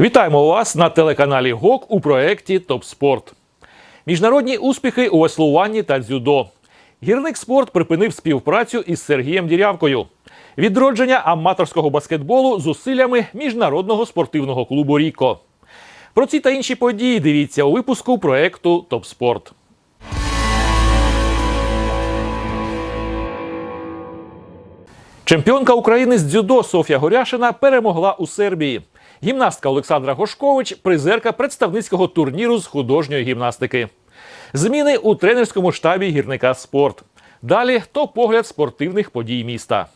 Вітаємо вас на телеканалі ГОК у проєкті Топ Спорт. Міжнародні успіхи у веслуванні та дзюдо. Гірник спорт припинив співпрацю із Сергієм Дірявкою. Відродження аматорського баскетболу зусиллями міжнародного спортивного клубу Ріко. Про ці та інші події дивіться у випуску проєкту Топ Спорт. Чемпіонка України з дзюдо Софія Горяшина перемогла у Сербії. Гімнастка Олександра Гошкович призерка представницького турніру з художньої гімнастики. Зміни у тренерському штабі гірника спорт. Далі топ-погляд спортивних подій міста.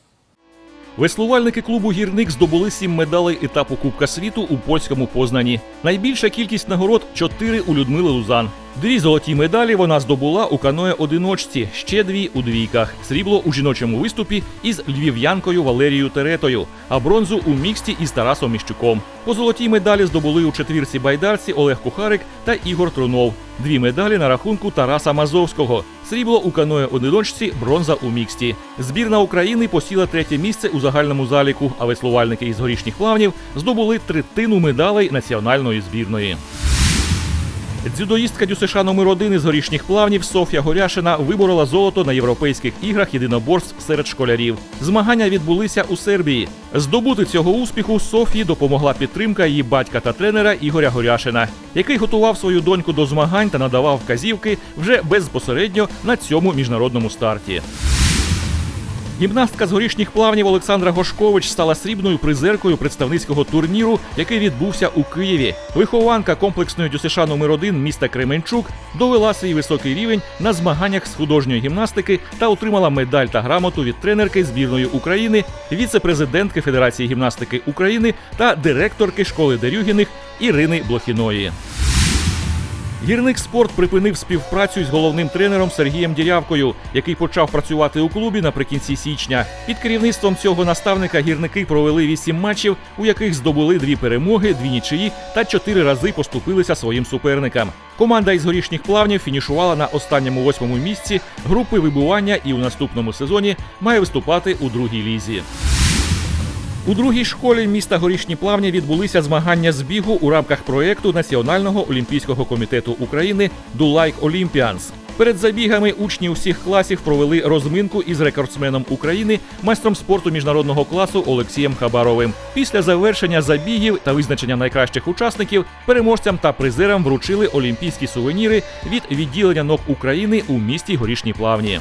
Веслувальники клубу Гірник здобули сім медалей етапу Кубка світу у польському Познані. Найбільша кількість нагород чотири у Людмили Лузан. Дві золоті медалі вона здобула у каное одиночці, ще дві у двійках. Срібло у жіночому виступі із львів'янкою Валерією Теретою, а бронзу у міксті із Тарасом Міщуком. По золотій медалі здобули у четвірці байдарці Олег Кухарик та Ігор Трунов. Дві медалі на рахунку Тараса Мазовського. Срібло у каное одиночці, бронза у міксті. Збірна України посіла третє місце у загальному заліку, а веслувальники із горішніх плавнів здобули третину медалей національної збірної. Дзюдоїстка ДЮСШ номер 1 із горішніх плавнів Софія Горяшина виборола золото на європейських іграх єдиноборств серед школярів. Змагання відбулися у Сербії. Здобути цього успіху Софії допомогла підтримка її батька та тренера Ігоря Горяшина, який готував свою доньку до змагань та надавав вказівки вже безпосередньо на цьому міжнародному старті. Гімнастка з горішніх плавнів Олександра Гошкович стала срібною призеркою представницького турніру, який відбувся у Києві. Вихованка комплексної ДЮСШ номер 1 міста Кременчук довела свій високий рівень на змаганнях з художньої гімнастики та отримала медаль та грамоту від тренерки збірної України, віце-президентки Федерації гімнастики України та директорки школи Дерюгіних Ірини Блохіної. Гірник спорт припинив співпрацю із головним тренером Сергієм Дірявкою, який почав працювати у клубі наприкінці січня. Під керівництвом цього наставника гірники провели вісім матчів, у яких здобули дві перемоги, дві нічиї та чотири рази поступилися своїм суперникам. Команда із горішніх плавнів фінішувала на останньому восьмому місці групи вибування і у наступному сезоні має виступати у другій лізі. У другій школі міста Горішні Плавні відбулися змагання з бігу у рамках проєкту Національного олімпійського комітету України «Do Like Olympians». Перед забігами учні усіх класів провели розминку із рекордсменом України, майстром спорту міжнародного класу Олексієм Хабаровим. Після завершення забігів та визначення найкращих учасників переможцям та призерам вручили олімпійські сувеніри від відділення НОК України у місті Горішні Плавні.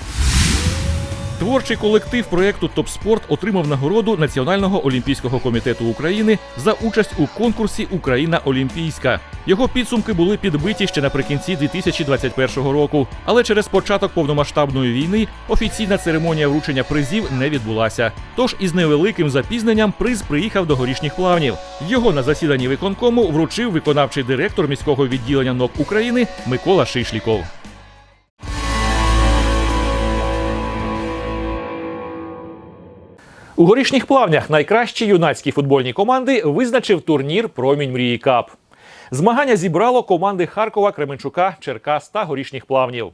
Творчий колектив проєкту Топспорт отримав нагороду Національного олімпійського комітету України за участь у конкурсі Україна Олімпійська. Його підсумки були підбиті ще наприкінці 2021 року. Але через початок повномасштабної війни офіційна церемонія вручення призів не відбулася. Тож із невеликим запізненням приз приїхав до горішніх плавнів. Його на засіданні виконкому вручив виконавчий директор міського відділення НОК України Микола Шишліков. У горішніх плавнях найкращі юнацькі футбольні команди визначив турнір Промінь мрії Кап. Змагання зібрало команди Харкова, Кременчука, Черкас та горішніх плавнів.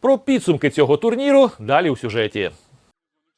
Про підсумки цього турніру далі у сюжеті.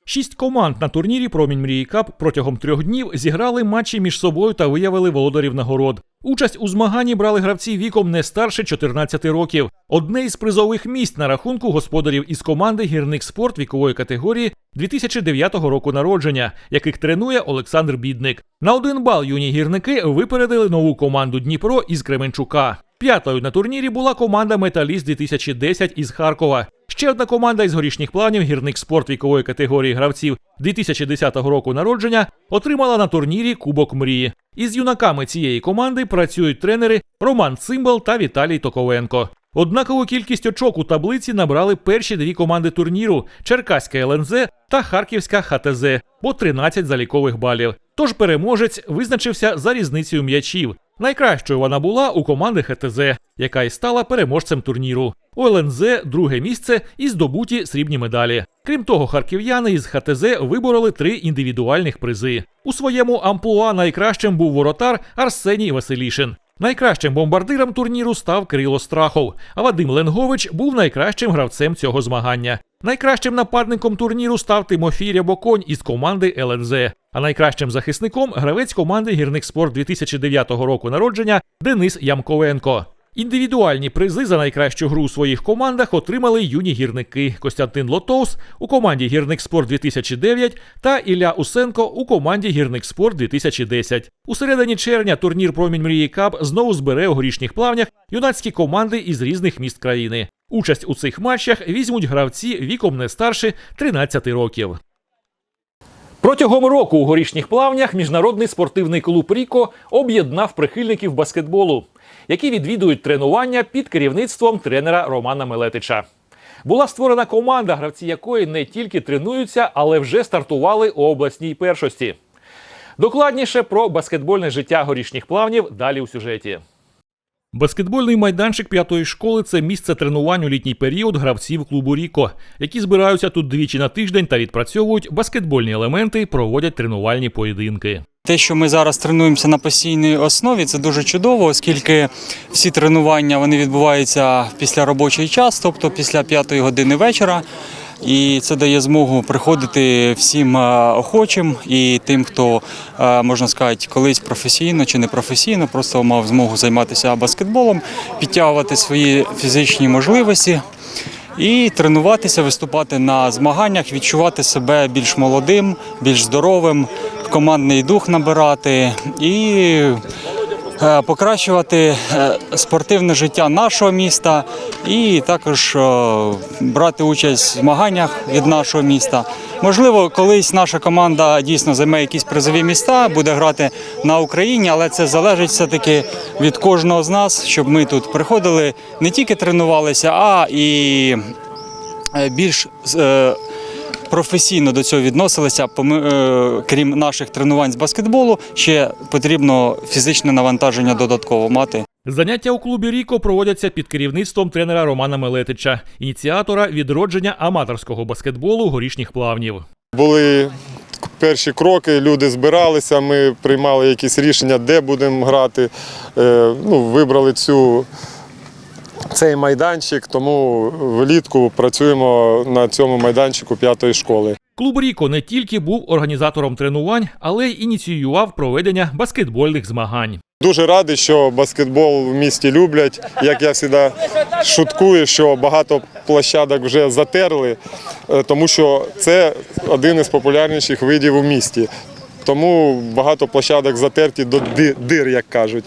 Шість команд на турнірі Промінь мрії Кап протягом трьох днів зіграли матчі між собою та виявили володарів нагород. Участь у змаганні брали гравці віком не старше 14 років. Одне із призових місць на рахунку господарів із команди Гірник спорт вікової категорії 2009 року народження, яких тренує Олександр Бідник. На один бал юні гірники випередили нову команду Дніпро із Кременчука. П'ятою на турнірі була команда Металіст 2010 із Харкова. Ще одна команда із горішніх планів гірник спорт вікової категорії гравців 2010 року народження отримала на турнірі Кубок мрії. Із юнаками цієї команди працюють тренери Роман Цимбал та Віталій Токовенко. Однакову кількість очок у таблиці набрали перші дві команди турніру Черкаська ЛНЗ та Харківська ХТЗ по 13 залікових балів. Тож переможець визначився за різницею м'ячів. Найкращою вона була у команди ХТЗ, яка й стала переможцем турніру. У ЛНЗ друге місце і здобуті срібні медалі. Крім того, харків'яни із ХТЗ вибороли три індивідуальних призи. У своєму амплуа найкращим був воротар Арсеній Василішин. Найкращим бомбардиром турніру став Кирило Страхов, а Вадим Ленгович був найкращим гравцем цього змагання. Найкращим нападником турніру став Тимофій Рябоконь із команди ЛНЗ. А найкращим захисником гравець команди Гірник Спорт 2009 року народження Денис Ямковенко. Індивідуальні призи за найкращу гру у своїх командах отримали юні гірники Костянтин Лотоус у команді Гірник Спорт 2009 та Ілля Усенко у команді Гірник Спорт 2010. У середині червня турнір Промінь мрії Кап знову збере у горішніх плавнях юнацькі команди із різних міст країни. Участь у цих матчах візьмуть гравці віком не старше 13 років. Протягом року у горішніх плавнях міжнародний спортивний клуб Ріко об'єднав прихильників баскетболу, які відвідують тренування під керівництвом тренера Романа Мелетича. Була створена команда, гравці якої не тільки тренуються, але вже стартували у обласній першості. Докладніше про баскетбольне життя горішніх плавнів далі у сюжеті. Баскетбольний майданчик п'ятої школи це місце тренувань у літній період гравців клубу Ріко, які збираються тут двічі на тиждень та відпрацьовують баскетбольні елементи, проводять тренувальні поєдинки. Те, що ми зараз тренуємося на постійній основі, це дуже чудово, оскільки всі тренування вони відбуваються після робочий час, тобто після п'ятої години вечора. І це дає змогу приходити всім охочим і тим, хто можна сказати, колись професійно чи не професійно, просто мав змогу займатися баскетболом, підтягувати свої фізичні можливості і тренуватися, виступати на змаганнях, відчувати себе більш молодим, більш здоровим, командний дух набирати. І покращувати е, спортивне життя нашого міста, і також е, брати участь в змаганнях від нашого міста. Можливо, колись наша команда дійсно займе якісь призові міста, буде грати на Україні, але це залежить все-таки від кожного з нас, щоб ми тут приходили, не тільки тренувалися, а і е, більш е, професійно до цього відносилися. Е, Крім наших тренувань з баскетболу, ще потрібно фізичне навантаження додатково мати. Заняття у клубі Ріко проводяться під керівництвом тренера Романа Мелетича, ініціатора відродження аматорського баскетболу горішніх плавнів. Були перші кроки, люди збиралися, ми приймали якісь рішення, де будемо грати. Е, Ну, вибрали цю, цей майданчик, тому влітку працюємо на цьому майданчику п'ятої школи. Клуб Ріко не тільки був організатором тренувань, але й ініціював проведення баскетбольних змагань. Дуже радий, що баскетбол в місті люблять. Як я завжди шуткую, що багато площадок вже затерли, е, тому що це один із популярніших видів у місті. Тому багато площадок затерті до дир, як кажуть.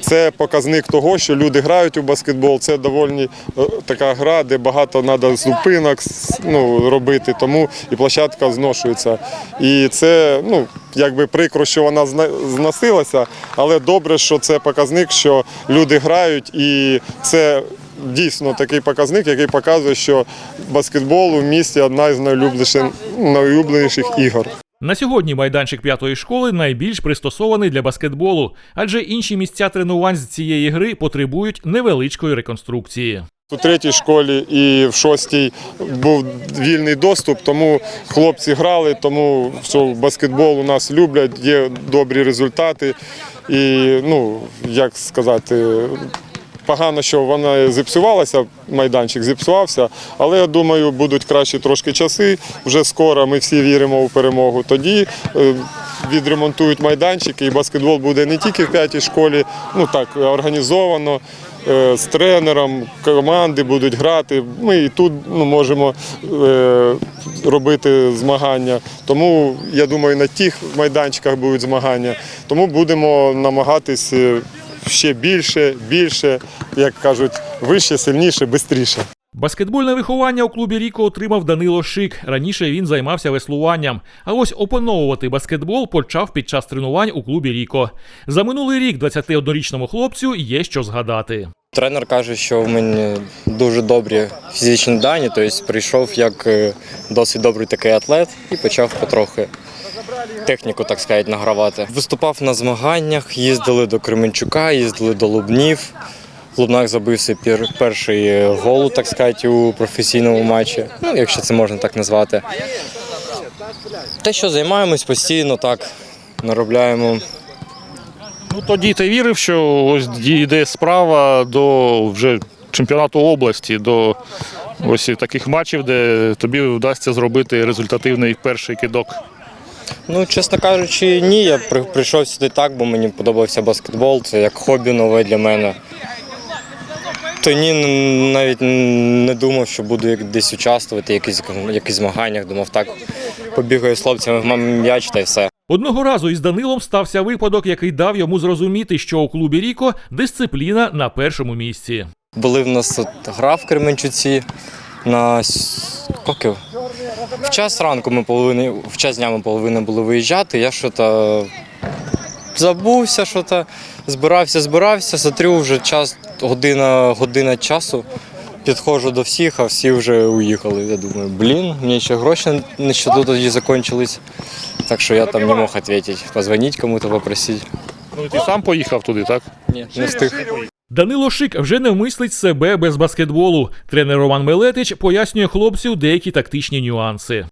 Це показник того, що люди грають у баскетбол. Це доволі е, така гра, де багато треба зупинок ну, робити, тому і площадка зношується. І це ну, якби прикро, що вона зносилася, але добре, що це показник, що люди грають, і це дійсно такий показник, який показує, що баскетбол у місті одна найулюбленіших, найулюбленіших ігор. На сьогодні майданчик п'ятої школи найбільш пристосований для баскетболу, адже інші місця тренувань з цієї гри потребують невеличкої реконструкції. У третій школі і в шостій був вільний доступ, тому хлопці грали, тому що баскетбол у нас люблять, є добрі результати. І, ну, як сказати, погано, що вона зіпсувалася, майданчик зіпсувався, але я думаю, будуть кращі трошки часи. Вже скоро ми всі віримо у перемогу. Тоді е, відремонтують майданчики, і баскетбол буде не тільки в п'ятій школі, ну так організовано. е, З тренером команди будуть грати. Ми і тут ну, можемо е, робити змагання. Тому я думаю, на тих майданчиках будуть змагання. Тому будемо намагатись е, ще більше, більше, як кажуть, вище, сильніше, швидше. Баскетбольне виховання у клубі Ріко отримав Данило Шик. Раніше він займався веслуванням. А ось опановувати баскетбол почав під час тренувань у клубі Ріко. За минулий рік 21-річному хлопцю є що згадати. Тренер каже, що в мене дуже добрі фізичні дані, тобто прийшов як е, досить добрий такий атлет і почав потрохи техніку, так сказати, награвати. Виступав на змаганнях, їздили до Кременчука, їздили до Лубнів. В Лубнах забився пер- перший гол, так сказати, у професійному матчі, ну, якщо це можна так назвати. Те, що займаємось постійно, так, наробляємо Ну, тоді ти вірив, що ось дійде справа до вже чемпіонату області, до ось таких матчів, де тобі вдасться зробити результативний перший кидок. Ну, чесно кажучи, ні. Я прийшов сюди так, бо мені подобався баскетбол. Це як хобі нове для мене. То ні, навіть не думав, що буду десь участвувати, в якихось, якихось змаганнях. Думав, так побігаю з хлопцями, мам м'яч та й все. Одного разу із Данилом стався випадок, який дав йому зрозуміти, що у клубі Ріко дисципліна на першому місці. Були в нас тут гра в Кременчуці на скільки? В час ранку ми повинні, в час дня ми повинні були виїжджати. Я що то забувся, що то збирався, збирався, смотрю, вже час, година, година часу. Підходжу до всіх, а всі вже уїхали. Я думаю, блін, мені ще гроші не тоді закінчились. Так що я там не мог відповідати. Позвонити кому-то, попросити. Ну, ти сам поїхав туди, так? Ні, не встиг. Данило Шик вже не мислить себе без баскетболу. Тренер Роман Мелетич пояснює хлопцю деякі тактичні нюанси.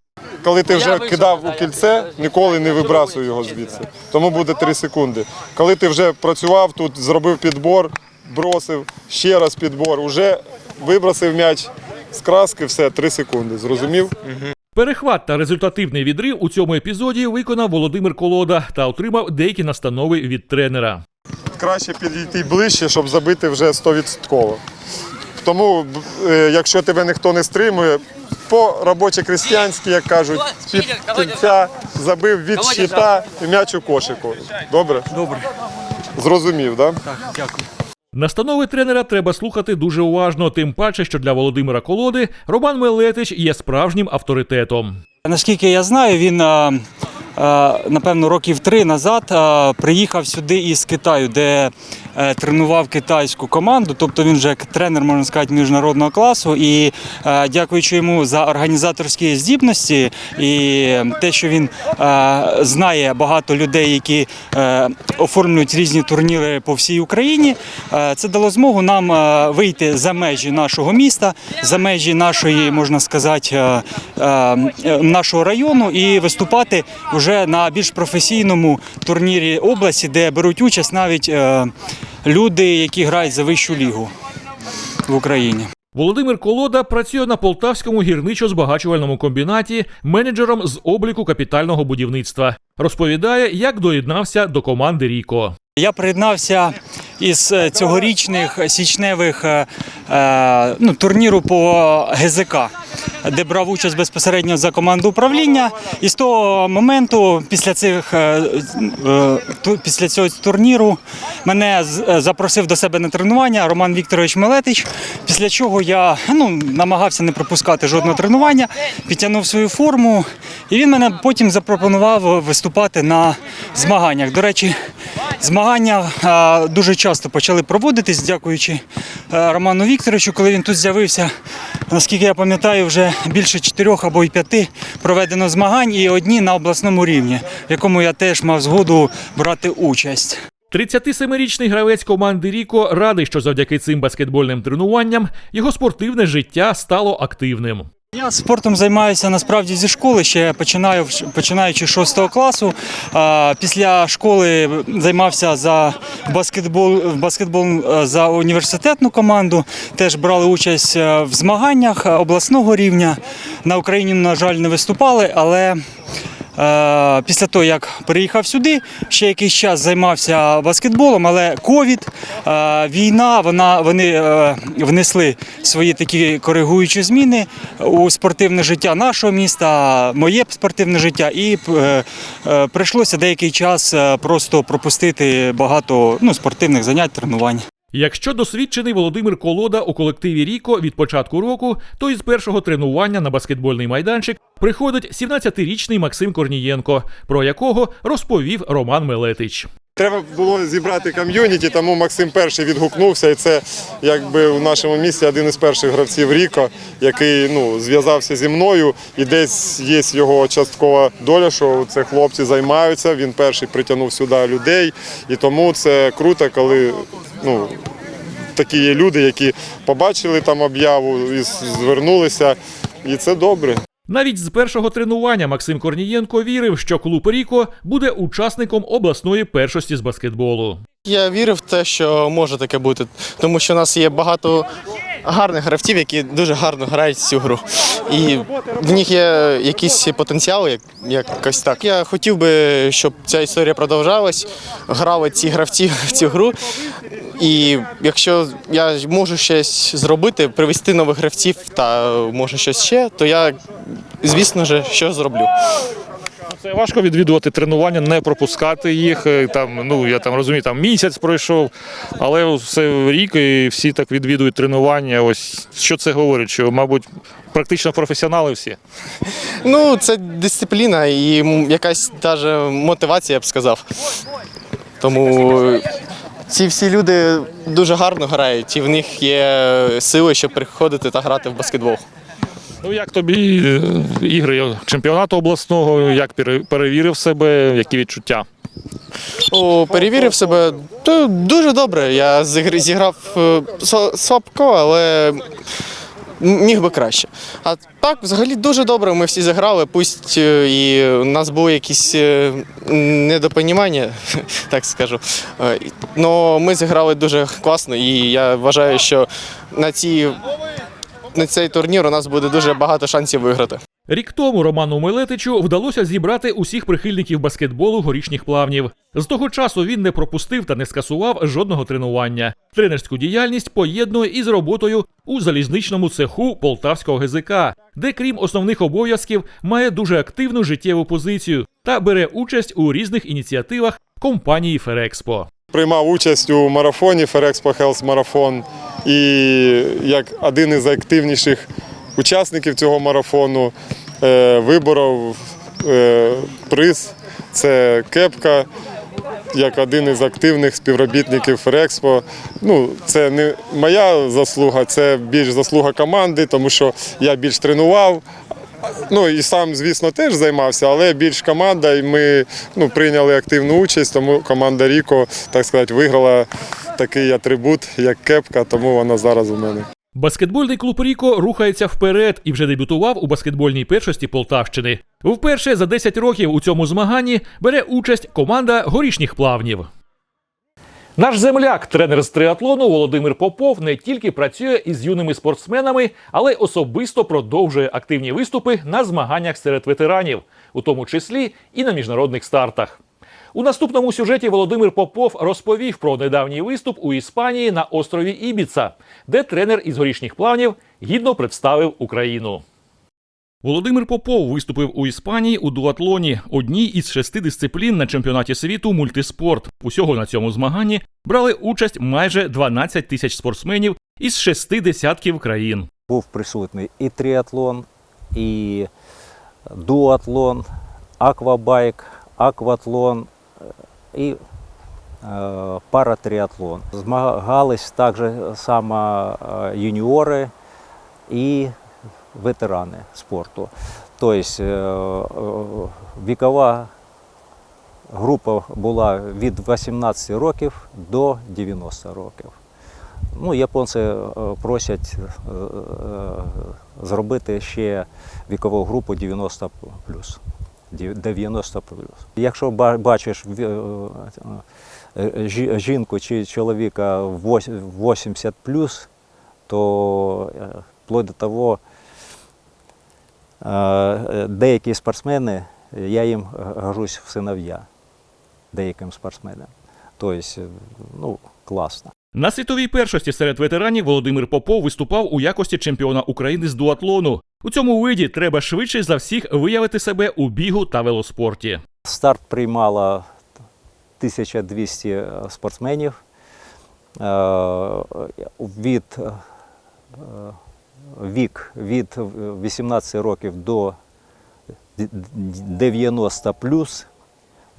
Коли ти вже кидав у кільце, ніколи не вибрасуй його звідси. Тому буде 3 секунди. Коли ти вже працював тут, зробив підбор, бросив, ще раз підбор, уже вибросив м'яч з краски, все, 3 секунди. Зрозумів? Перехват та результативний відрив у цьому епізоді виконав Володимир Колода та отримав деякі настанови від тренера. Краще підійти ближче, щоб забити вже 100%. Тому, е, якщо тебе ніхто не стримує, по робоче крестьянськи як кажуть, під кінця забив від щита і м'яч у кошику. Добре? Добре, Зрозумів, так? Да? так, дякую. Настанови тренера треба слухати дуже уважно, тим паче, що для Володимира Колоди Роман Мелетич є справжнім авторитетом. Наскільки я знаю, він напевно років три назад приїхав сюди із Китаю, де тренував китайську команду. Тобто він вже як тренер, можна сказати, міжнародного класу. І е, дякуючи йому за організаторські здібності і те, що він е, знає багато людей, які е, оформлюють різні турніри по всій Україні. е, Це дало змогу нам е, вийти за межі нашого міста, за межі нашої, можна сказати, е, е, нашого району і виступати вже на більш професійному турнірі області, де беруть участь навіть е, люди, які грають за вищу лігу в Україні. Володимир Колода працює на полтавському гірничо-збагачувальному комбінаті менеджером з обліку капітального будівництва. Розповідає, як доєднався до команди Ріко. Я приєднався із е, цьогорічних січневих е, е, ну, турніру по ГЗК, де брав участь безпосередньо за команду управління. І з того моменту, після цих після цього турніру, мене запросив до себе на тренування Роман Вікторович Мелетич. Після чого я ну, намагався не пропускати жодного тренування, підтягнув свою форму, і він мене потім запропонував виступати на змаганнях. До речі, змагання дуже часто почали проводитись, дякуючи е, Роману Вікторовичу, коли він тут з'явився. Наскільки я пам'ятаю, вже більше чотирьох або й п'яти проведено змагань і одні на обласному рівні, в якому я теж мав згоду брати участь. 37-річний гравець команди Ріко радий, що завдяки цим баскетбольним тренуванням його спортивне життя стало активним. Я спортом займаюся насправді зі школи. Ще починаю починаючи з 6 класу. Після школи займався за баскетбол, баскетбол е, за університетну команду. Теж брали участь е, в змаганнях обласного рівня. На Україні, на жаль, не виступали, але. Е, Після того, як переїхав сюди, ще якийсь час займався баскетболом, але ковід, е, війна, вона, вони е, внесли свої такі коригуючі зміни у спортивне життя нашого міста, моє спортивне життя, і прийшлося деякий час просто пропустити багато ну, спортивних занять, тренувань. Якщо досвідчений Володимир Колода у колективі Ріко від початку року, то із першого тренування на баскетбольний майданчик приходить 17-річний Максим Корнієнко, про якого розповів Роман Мелетич. Треба було зібрати ком'юніті, тому Максим перший відгукнувся, і це якби у нашому місті один із перших гравців Ріко, який ну зв'язався зі мною, і десь є його часткова доля, що це хлопці займаються. Він перший притягнув сюди людей, і тому це круто, коли ну. Такі є люди, які побачили там об'яву і звернулися, і це добре. Навіть з першого тренування Максим Корнієнко вірив, що клуб Ріко буде учасником обласної першості з баскетболу. Я вірив в те, що може таке бути, тому що у нас є багато гарних гравців, які дуже гарно грають цю гру. І в них є якийсь потенціал, як, якось так. Я хотів би, щоб ця історія продовжалась, грали ці гравці в цю гру. І якщо я можу щось зробити, привести нових гравців та може щось ще, то я, звісно ж, що зроблю. Це важко відвідувати тренування, не пропускати їх. е, Там, ну я там розумію, там місяць пройшов, але все рік і всі так відвідують тренування. Ось що це говорить? Що, мабуть, практично професіонали всі. Ну, це дисципліна і якась даже мотивація, я б сказав. Тому ці всі люди дуже гарно грають, і в них є сили, щоб приходити та грати в баскетбол. Ну як тобі е, ігри чемпіонату обласного? Як перевірив себе, які відчуття? О, перевірив себе дуже добре. Я зіграв е, слабко, але міг би краще. А так, взагалі, дуже добре. Ми всі зіграли. Пусть е, і у нас було якісь е, недопонімання, так скажу. Але ми зіграли дуже класно, і я вважаю, що на, ці, на цей турнір у нас буде дуже багато шансів виграти. Рік тому Роману Милетичу вдалося зібрати усіх прихильників баскетболу горішніх плавнів. З того часу він не пропустив та не скасував жодного тренування. Тренерську діяльність поєднує із роботою у залізничному цеху полтавського ГЗК, де, крім основних обов'язків, має дуже активну життєву позицію та бере участь у різних ініціативах компанії Ферекспо. Приймав участь у марафоні Ферекспо Хелс Марафон і як один із активніших учасників цього марафону е, виборов е, приз. Це кепка як один із активних співробітників Ферекспо. Ну, це не моя заслуга, це більш заслуга команди, тому що я більш тренував. Ну і сам, звісно, теж займався, але більш команда, і ми ну, прийняли активну участь, тому команда Ріко, так сказати, виграла такий атрибут, як кепка, тому вона зараз у мене. Баскетбольний клуб Ріко рухається вперед і вже дебютував у баскетбольній першості Полтавщини. Вперше за 10 років у цьому змаганні бере участь команда горішніх плавнів. Наш земляк, тренер з триатлону Володимир Попов, не тільки працює із юними спортсменами, але особисто продовжує активні виступи на змаганнях серед ветеранів, у тому числі і на міжнародних стартах. У наступному сюжеті Володимир Попов розповів про недавній виступ у Іспанії на острові Ібіца, де тренер із горішніх плавнів гідно представив Україну. Володимир Попов виступив у Іспанії у дуатлоні, одній із шести дисциплін на чемпіонаті світу мультиспорт. Усього на цьому змаганні брали участь майже 12 тисяч спортсменів із шести десятків країн. був присутній і тріатлон, і дуатлон, аквабайк, акватлон і е, паратріатлон. Змагались також само е, юніори і ветерани спорту. Тобто е, вікова група була від 18 років до 90 років. Ну, японці просять зробити ще вікову групу 90 плюс. 90 плюс. Якщо бачиш е, е, жі- жінку чи чоловіка 80 плюс, то е, вплоть до того, е, е, деякі спортсмени, я їм гожусь в синов'я деяким спортсменам. Тобто, е, ну, класно. На світовій першості серед ветеранів Володимир Попов виступав у якості чемпіона України з дуатлону. У цьому виді треба швидше за всіх виявити себе у бігу та велоспорті. Старт приймало 1200 спортсменів. Е, Від е, вік від 18 років до 90 плюс.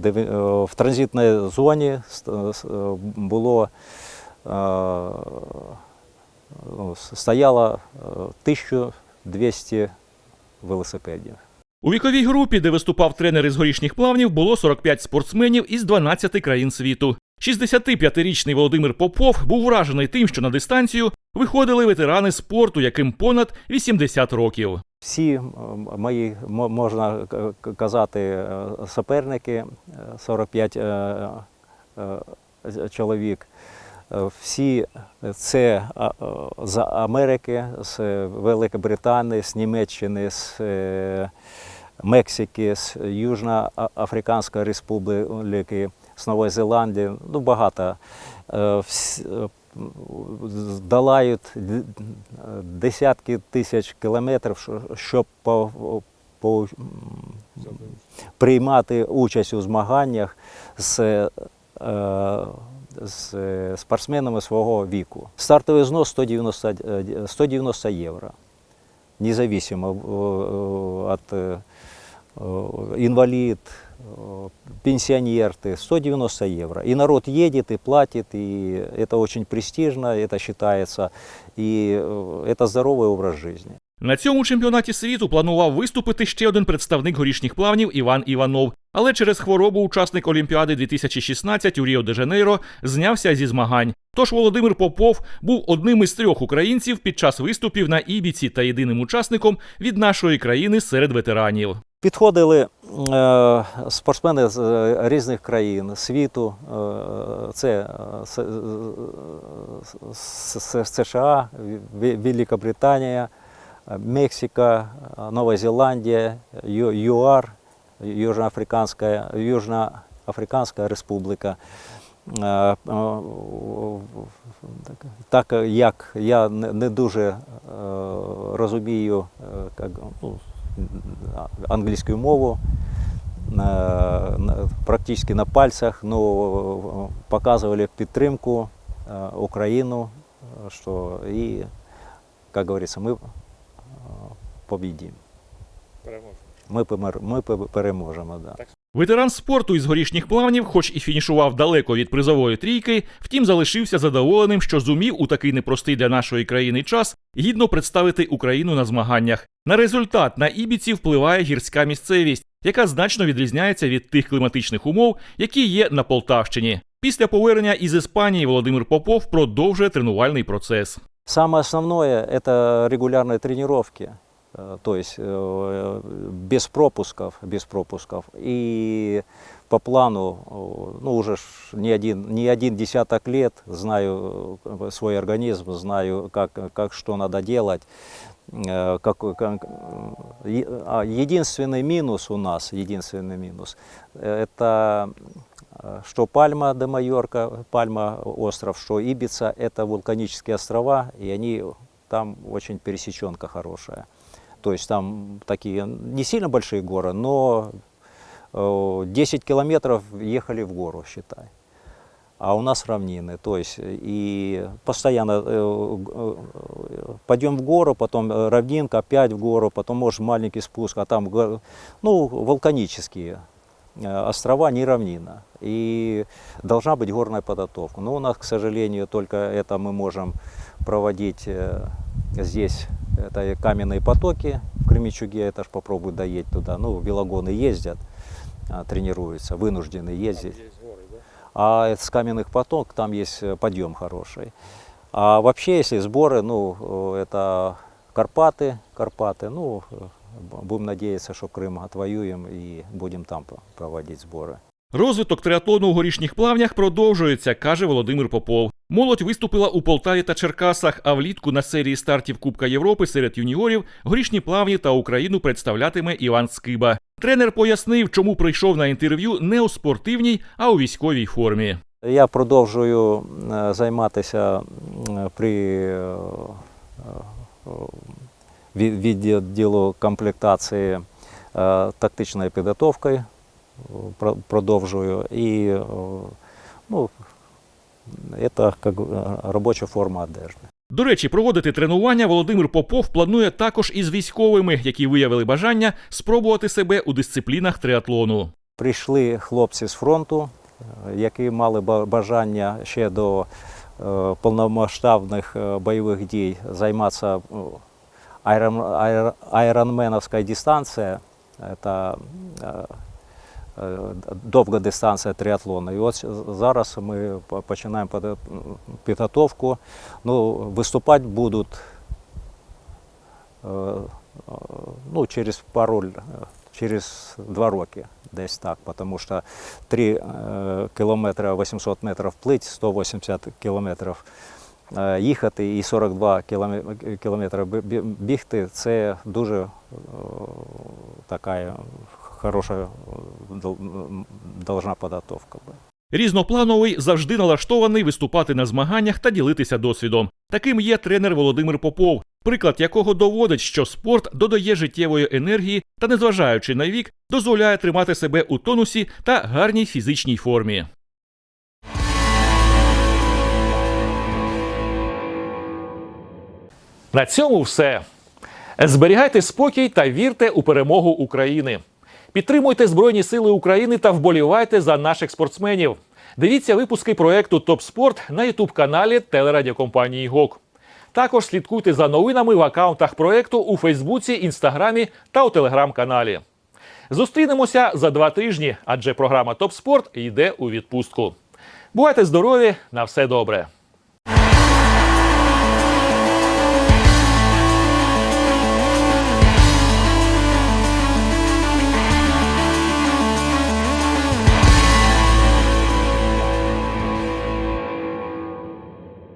Е, В транзитній зоні було стояло е, 1200 велосипедів. У віковій групі, де виступав тренер із горішніх плавнів, було 45 спортсменів із 12 країн світу. 65-річний Володимир Попов був вражений тим, що на дистанцію виходили ветерани спорту, яким понад 80 років. Всі мої, мо- можна казати, е, суперники е, 45 е, е, е, чоловік. Е, Всі це е, з Америки, з Великобританії, з Німеччини, з е, Мексики, з Южноафриканської Республіки, з Нової Зеландії. Ну, багато. Е, е, Долають десятки тисяч кілометрів, щоб по, по, приймати участь у змаганнях з, е, з спортсменами свого віку. Стартовий знос 190, е, 190 євро. Независимо від инвалид, э, пенсионер ты, 190 евро. И народ едет и платит, и это очень престижно, это считается, и э, это здоровый образ жизни. На цьому чемпіонаті світу планував виступити ще один представник горішніх плавнів Іван Іванов. Але через хворобу учасник Олімпіади 2016 у Ріо де Жанейро знявся зі змагань. Тож Володимир Попов був одним із трьох українців під час виступів на Ібіці та єдиним учасником від нашої країни серед ветеранів. Підходили е, спортсмени з е, різних країн світу. Е, це е, США, Велика Британія, е, Мексика, е, Нова Зеландія, Ю- ЮАР, Южноафриканська, Южноафриканська Республіка. Е, е, Так як я не не дуже е, розумію е, як, ну, англійську мову, на- на- практически на пальцах, но показывали підтримку э, Украину, э, что и, как говорится, мы э, победим. Ми, помер- ми пе- переможемо. Да. Ветеран спорту із горішніх плавнів, хоч і фінішував далеко від призової трійки, втім залишився задоволеним, що зумів у такий непростий для нашої країни час гідно представити Україну на змаганнях. На результат на Ібіці впливає гірська місцевість, яка значно відрізняється від тих кліматичних умов, які є на Полтавщині. Після повернення із Іспанії Володимир Попов продовжує тренувальний процес. Самое основное – это регулярные тренировки, э, То есть э, без пропусков, без пропусков. И по плану, э, ну уже не один, не один десяток лет знаю э, свой организм, знаю, как, как что надо делать. Э, Как, как, э, а единственный минус у нас, единственный минус, э, это э, что Пальма де Майорка, Пальма остров, что Ибица, это вулканические острова, и они, там очень пересеченка хорошая. То есть там такие не сильно большие горы, но э, 10 километров ехали в гору, считай. А у нас равнины, то есть и постоянно э, э, пойдем в гору, потом э, равнинка, опять в гору, потом может маленький спуск, а там ну, вулканические э, острова, не равнина. И должна быть горная подготовка. Но у нас, к сожалению, только это мы можем проводить э, здесь. Это и каменные потоки в Кременчуге, это ж попробуй доедь туда. Ну, велогоны ездят, а, тренируются, вынуждены ездить. А с каменных поток там есть э, подъем хороший. А вообще, если сборы, ну, э, это Карпаты, Карпаты, ну, э, б- будем надеяться, что Крым отвоюем и будем там п- проводить сборы. Розвиток триатлону у горішніх плавнях продовжується, каже Володимир Попов. Молодь виступила у Полтаві та Черкасах, а влітку на серії стартів Кубка Європи серед юніорів горішні плавні та Україну представлятиме Іван Скиба. Тренер пояснив, чому прийшов на інтерв'ю не у спортивній, а у військовій формі. Я продовжую е, займатися при е, е, відділу комплектації тактичною підготовкою. Про- Продовжую. І е, ну, це як робоча форма одежди. До речі, проводити тренування Володимир Попов планує також із військовими, які виявили бажання спробувати себе у дисциплінах триатлону. Прийшли хлопці з фронту, е, які мали бажання ще до е, повномасштабних бойових дій займатися айрон, айронменовською дистанцією. Це довга дистанція триатлону. І от зараз ми починаємо підго- підготовку. Ну, виступати будуть е, е, ну, через пару, через два роки. Десь так, тому що 3 е, кілометри 800 метрів плить, 180 кілометрів е, їхати і 42 кілометри бі- бі- бігти це дуже е, така хороша е, должна підготовка. бути. Різноплановий завжди налаштований виступати на змаганнях та ділитися досвідом. Таким є тренер Володимир Попов, приклад якого доводить, що спорт додає життєвої енергії та, незважаючи на вік, дозволяє тримати себе у тонусі та гарній фізичній формі. На цьому все. Зберігайте спокій та вірте у перемогу України. Підтримуйте Збройні Сили України та вболівайте за наших спортсменів. Дивіться випуски проекту Топ Спорт на ютуб-каналі телерадіокомпанії ГОК. Також слідкуйте за новинами в акаунтах проекту у Фейсбуці, Інстаграмі та у телеграм-каналі. Зустрінемося за два тижні, адже програма Топ Спорт йде у відпустку. Бувайте здорові, на все добре!